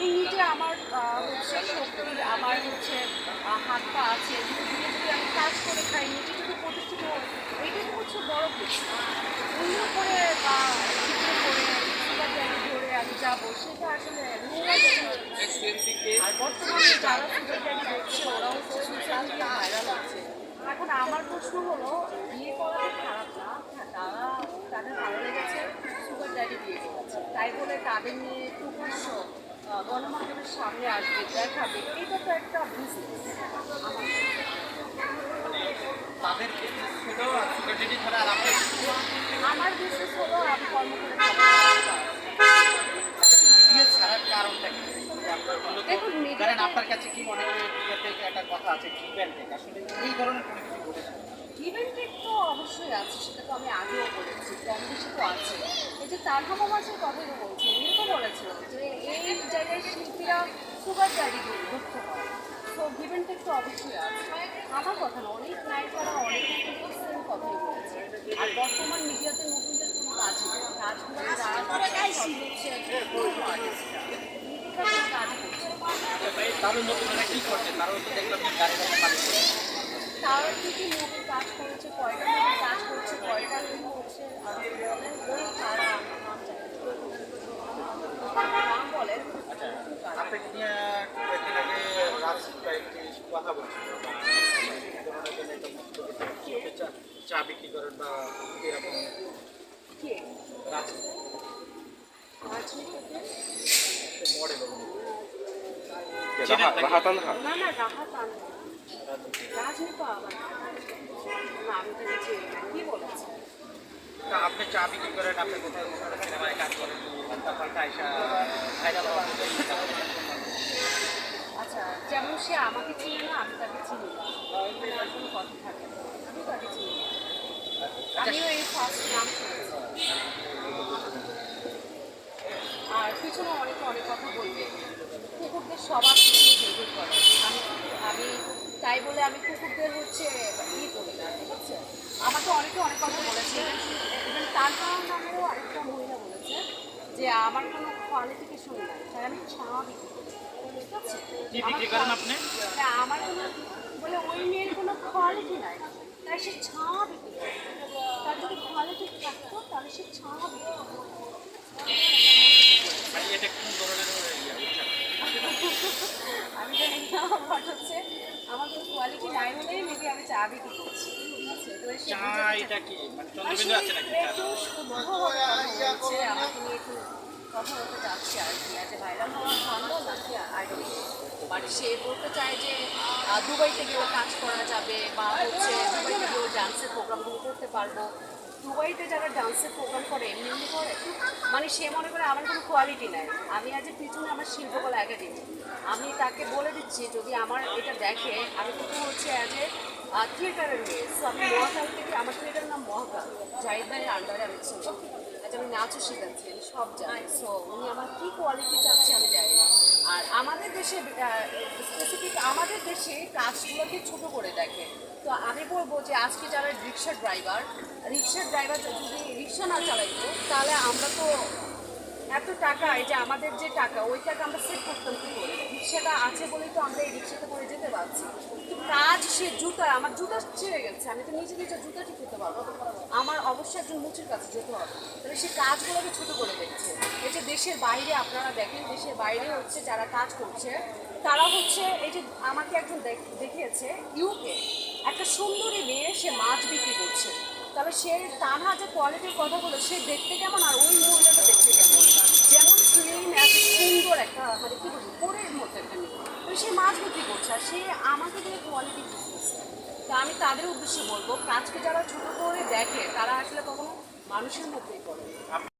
আমি আমার হচ্ছে শক্তি আমার হচ্ছে হাত পা আছে যদি আমি কাজ করে খাই নিজে যদি প্রতিষ্ঠিত এটাই হচ্ছে বড় কিছু। অন্য করে বা করে ধরে আমি যাব সেটা আসলে আর বর্তমানে যারা ভাইরাল এখন আমার প্রশ্ন হলো বিয়ে করাটা খারাপ না? হ্যাঁ, তারা তাদের ভালো লেগেছে সুগার ড্যাডি বিয়ে তাই বলে তাদের নিয়ে আহ, গণমাধ্যমের সামনে আসবে দেখাবে। এটা তো একটা বিজনেস আমার বিজনেস হলো আমি দেখুন, আপনার কাছে কি মনে হয় একটা কথা আছে আসলে এই ধরনের কোনো কিছু ঘটেছে ইভেন্টের তো অবশ্যই আছে সেটা তো আমি আগেও বলেছি কম বেশি তো আছে। এই যে তারহামা মাসের কথাই বলছি উনি তো বলেছিল যে এই জায়গায় শিল্পীরা সুগার ডায়েরি ধরতে হয় তো ইভেন্টের তো অবশ্যই আছে। আমার কথা না অনেক নায়িকারা অনেক সেম কথাই বলেছে। আর বর্তমান মিডিয়াতে নতুনদের কোনো কাজ নেই। কাজগুলো যারা করে। তার কি কি মুভি কাজ করেছে কয়টা কাজ করেছে কয়টা হচ্ছে আর ওই তারা নাম জানি না। নাম বলেন আচ্ছা আপনাকে নিয়ে কয়েকদিন আগে রাজশীলটা একটি কথা বলছিল। চা- বিক্রি করেন বা এরকম রাহাত না না রাহাত রাজনীতি আবার। না আমি তো কি বলেছে? আপনি চা বিক্রি করেন আপনি কোথাও কোথাও সিনেমায় কাজ করেন? তারপর আচ্ছা যেমন সে আমাকে চিনি না আমি তাকে চিনি না। কোনো কথা থাকে আমি তাকে চিনি আমিও এই ফার্স্ট নাম আর পিছনে অনেকে অনেক কথা বলবে। কুকুরদের স্বভাব কিছু ভেবে করে আমি আমি তাই বলে আমি কুকুরদের হচ্ছে ই করি না ঠিক আছে? আমাকে অনেকে অনেক কথা বলেছে। ইভেন তার নামেও আরেকটা মহিলা বলেছে যে আমার কোনো কোয়ালিফিকেশন নাই তাই আমি ছাড়া বিক্রি করি ঠিক আছে আপনি আমার কোনো বলে ওই মেয়ের কোনো কোয়ালিটি নাই তাই সে ছাড়া বিক্রি করে তার যদি কোয়ালিটি থাকতো তাহলে সে ছাড়া বিক্রি মানে এটা কোন ধরনের আমি জানি না বাট হচ্ছে আমার কোনো কোয়ালিটি নাই বলেই মেবি আমি চা বিক্রি করছি আছে চা এটা কি? মানে সে চন্দ্রবিন্দু আছে নাকি একটু শুদ্ধভাবে কথা আমাকে একটু কথা বলতে যাচ্ছে আর কি। যে ভাইরাল হওয়া ভালো নাকি আই ডোন্ট বাট সে বলতে চায় যে কাজ করা যাবে বা হচ্ছে দুবাইতে গিয়েও ডান্সের প্রোগ্রামগুলো করতে পারব। দুবাইতে যারা ডান্সের প্রোগ্রাম করে এমনি এমনি করে মানে সে মনে করে আমার কোনো কোয়ালিটি নাই। আমি আজ পিছনে আমার শিল্পকলা একাডেমি আমি তাকে বলে দিচ্ছি যদি আমার এটা দেখে আমি প্রথম হচ্ছে অ্যাজ এ থিয়েটারের মেয়ে। সো আমি মহাকাল থেকে আমার থিয়েটারের নাম মহাকাল। জাহিদ ভাইয়ের আন্ডারে আমি ছিল আজ আমি নাচও শেখাচ্ছি সব জানি। সো উনি আমার কী কোয়ালিটি চাচ্ছে আমি জানি না। আর আমাদের দেশে স্পেসিফিক আমাদের দেশে কাজগুলোকে ছোট করে দেখে। তো আমি বলব যে আজকে যারা রিক্সা ড্রাইভার রিক্সার ড্রাইভার যদি রিক্সা না চালাইতো তাহলে আমরা তো এত টাকা, এই যে আমাদের যে টাকা ওই টাকা আমরা সেভ করতাম কি করে? রিক্সাটা আছে বলেই তো আমরা এই রিক্সাতে করে যেতে পারছি। কিন্তু কাজ সে জুতা, আমার জুতা ছেড়ে গেছে, আমি তো নিজে নিজে জুতা ঠিক করতে পারব আমার অবশ্যই একজন মুচির কাছে যেতে হবে। তাহলে সে কাজগুলোকে ছোট করে দেখছে এই যে দেশের বাইরে, আপনারা দেখেন, দেশের বাইরে হচ্ছে যারা কাজ করছে, তারা হচ্ছে, এই যে আমাকে একজন দেখ- দেখিয়েছে ইউকে একটা সুন্দরী মেয়ে সে মাছ বিক্রি করছে। তবে সে তানহা যে কোয়ালিটির কথা বলে সে দেখতে কেমন? আর ওই মহিলাটা দেখতে কেমন? যেমন এত সুন্দর একটা মানে কি বলব, কোরের মতো একটা মেয়ে। সে মাছ বিক্রি করছে, আর সে আমাকে দিয়ে কোয়ালিটি দিচ্ছে তা আমি তাদের উদ্দেশ্যে বলব কাজকে যারা ছোট করে দেখে, তারা আসলে কখনো মানুষের মধ্যেই করে